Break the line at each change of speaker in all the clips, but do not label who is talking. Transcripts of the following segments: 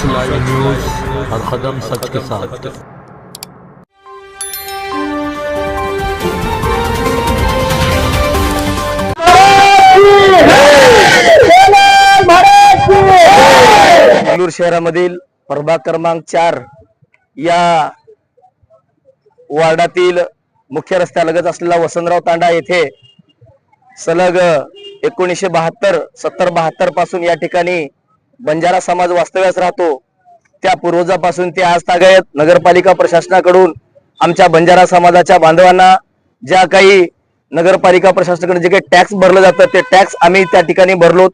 सच live news हर कदम सच के साथ।
बेंगळूर शहरामधील प्रभाग क्रमांक चार या वार्डातील मुख्य रस्त्यालगत असलेला वसंतराव तांडा येथे सलग एकोणीसशे बहात्तर सत्तर बहात्तरपासून या ठिकाणी बंजारा समाज वास्तव्यास राहतो. त्या पूर्वजापासून ते आज तागायत नगरपालिका प्रशासनाकडून आमच्या बंजारा समाजाच्या बांधवांना ज्या काही नगरपालिका प्रशासनाकडून जे काही टॅक्स भरलं जातं ते टॅक्स आम्ही त्या ठिकाणी भरलो.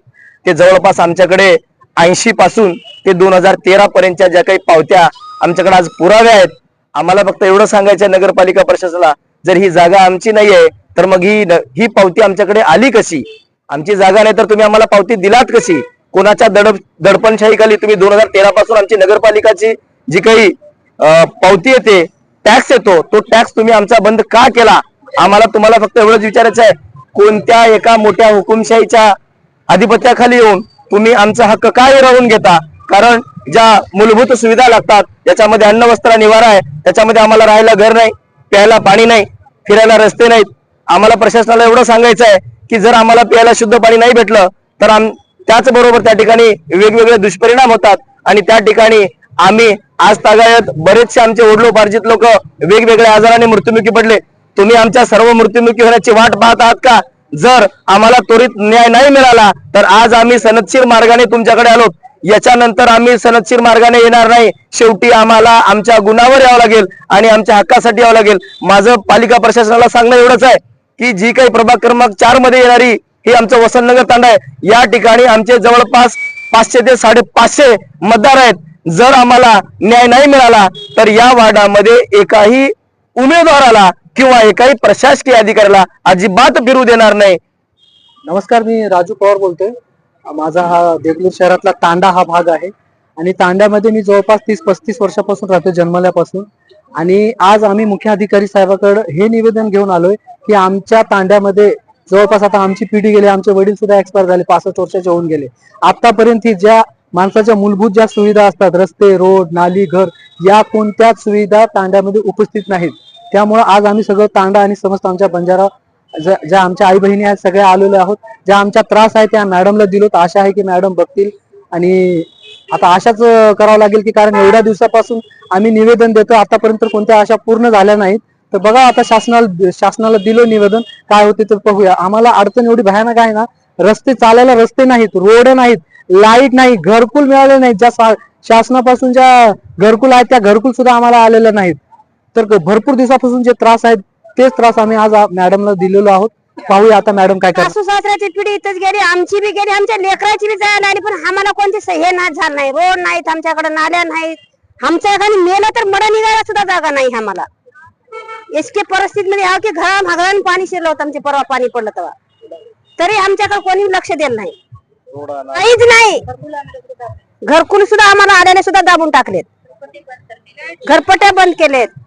ते जवळपास आमच्याकडे ऐंशी पासून ते दोन हजार तेरा पर्यंतच्या ज्या काही पावत्या आमच्याकडे आज पुराव्या आहेत. आम्हाला फक्त एवढं सांगायचं नगरपालिका प्रशासनाला जर ही जागा आमची नाही आहे तर मग ही ही पावती आमच्याकडे आली कशी? आमची जागा नाही तर तुम्ही आम्हाला पावती दिलात कशी? कोणाच्या दडप दडपणशाहीखाली तुम्ही दोन हजार तेरा पासून आमची नगरपालिकाची जी काही पावती येते टॅक्स येतो तो टॅक्स तुम्ही आमचा बंद का केला? आम्हाला तुम्हाला फक्त एवढंच विचारायचं आहे कोणत्या एका मोठ्या हुकुमशाहीच्या आधिपत्याखाली येऊन तुम्ही आमचा हक्क काय राहून घेता? कारण ज्या मूलभूत सुविधा लागतात त्याच्यामध्ये अन्न वस्त्र निवारा आहे त्याच्यामध्ये आम्हाला राहायला घर नाही प्यायला पाणी नाही फिरायला रस्ते नाहीत. आम्हाला प्रशासनाला एवढं सांगायचं आहे की जर आम्हाला प्यायला शुद्ध पाणी नाही भेटलं तर आम त्याचबरोबर त्या ठिकाणी वेगवेगळे दुष्परिणाम होतात. आणि त्या ठिकाणी आम्ही आज तागायत बरेचसे आमचे ओढलोपार्जित लोक वेगवेगळ्या आजाराने मृत्युमुखी पडले. तुम्ही आमच्या सर्व मृत्युमुखी होण्याची वाट पाहत आहात का? जर आम्हाला त्वरित न्याय नाही मिळाला तर आज आम्ही सनदशीर मार्गाने तुमच्याकडे आलो. याच्यानंतर आम्ही सनदशीर मार्गाने येणार नाही. शेवटी आम्हाला आमच्या गुणावर यावं लागेल आणि आमच्या हक्कासाठी यावं लागेल. माझं पालिका प्रशासनाला सांगणं एवढंच आहे की जी काही प्रभाग क्रमांक चारमध्ये येणारी हे आमचं वसंतनगर तांडा आहे. या ठिकाणी आमचे जवळपास पाचशे ते साडेपाचशे मतदार आहेत. जर आम्हाला न्याय नाही मिळाला तर या वार्डामध्ये एकाही उमेदवाराला किंवा एकाही प्रशासकीय अधिकाऱ्याला अजिबात फिरू देणार नाही.
नमस्कार मी राजू पवार बोलतोय. माझा हा देगलूर शहरातला तांडा हा भाग आहे. आणि तांड्यामध्ये मी जवळपास तीस पस्तीस वर्षापासून राहतो जन्मल्यापासून. आणि आज आम्ही मुख्य अधिकारी साहेबाकडे हे निवेदन घेऊन आलोय की आमच्या तांड्यामध्ये जवळपास आता आमची पिढी गेली आमचे वडील सुद्धा एक्सपायर झाले पासष्ट वर्षाचे होऊन गेले. आतापर्यंत ज्या माणसाच्या मूलभूत ज्या सुविधा असतात रस्ते रोड नाली घर या कोणत्याच सुविधा तांड्यामध्ये उपस्थित नाहीत. त्यामुळे आज आम्ही सगळं तांडा आणि समस्त आमच्या बंजारा ज्या ज्या आमच्या आई बहिणी आहेत सगळ्या आलेल्या आहोत. ज्या आमच्या त्रास आहे त्या मॅडमला दिलो तर आशा आहे की मॅडम बघतील. आणि आता आशाच करावं लागेल की कारण एवढ्या दिवसापासून आम्ही निवेदन देतो आतापर्यंत कोणत्या आशा पूर्ण झाल्या नाहीत. तर बघा आता शासनाला शासनाला दिलो निवेदन काय होते तर बघूया. आम्हाला अडचण एवढी भयानक आहे ना रस्ते चालायला रस्ते नाहीत रोड नाहीत लाइट नाही घरकुल मिळाले नाहीत. ज्या शासनापासून ज्या घरकुल आहेत त्या घरकुल सुद्धा आम्हाला आलेल्या नाहीत. तर भरपूर दिवसापासून जे त्रास आहेत तेच त्रास आम्ही आज मॅडमला दिलेलो आहोत. पाहूया आता मॅडम काय करतात.
सासू सासऱ्याची पिढी इथंच गेली आमची बी गेली आमच्या लेकराची बी जायला आली पण आम्हाला कोणते हे ना झालं नाही. रोड नाहीत आमच्याकडे नाल्या नाहीत. आमच्या एखादी मेलं तर मड निघायला सुद्धा जागा नाही आम्हाला. इतके परिस्थितीमध्ये आहो की घरा भागळान पाणी शिरलं होतं आमचे परवा पाणी पडलं तेव्हा. तरी आमच्याकडे कोणी लक्ष दिलं नाही. काहीच नाही. घरकुल सुद्धा आम्हाला आल्याने सुद्धा दाबून टाकलेत. घरपट्ट्या बंद केलेत.